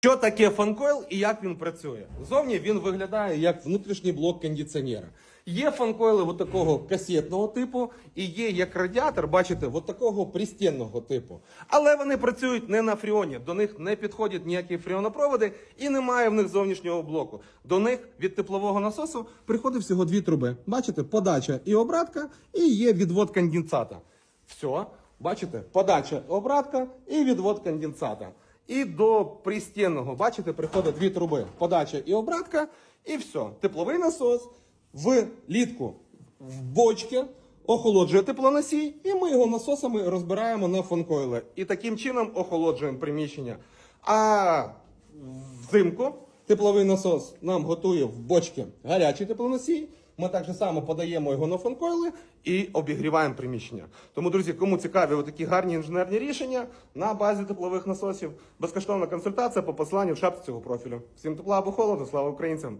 Що таке фанкойл і як він працює? Зовні він виглядає як внутрішній блок кондиціонера. Є фанкойли от такого касетного типу, і є як радіатор, бачите, от такого пристінного типу. Але вони працюють не на фріоні, до них не підходять ніякі фріонопроводи і немає в них зовнішнього блоку. До них від теплового насосу приходить всього дві труби. Бачите, подача і обратка, і є відвод конденсата. Все, бачите, подача, обратка і відвод конденсата. І до пристінного, бачите, приходить дві труби. Подача і обратка, і все. Тепловий насос в літку в бочки охолоджує теплоносій, і ми його насосами розбираємо на фанкойли. І таким чином охолоджуємо приміщення. А взимку тепловий насос нам готує в бочки гарячий теплоносій. Ми так же само подаємо його на фанкойли і обігріваємо приміщення. Тому, друзі, кому цікаві такі гарні інженерні рішення на базі теплових насосів, безкоштовна консультація по посланню в шапці цього профілю. Всім тепла або холоду, слава українцям!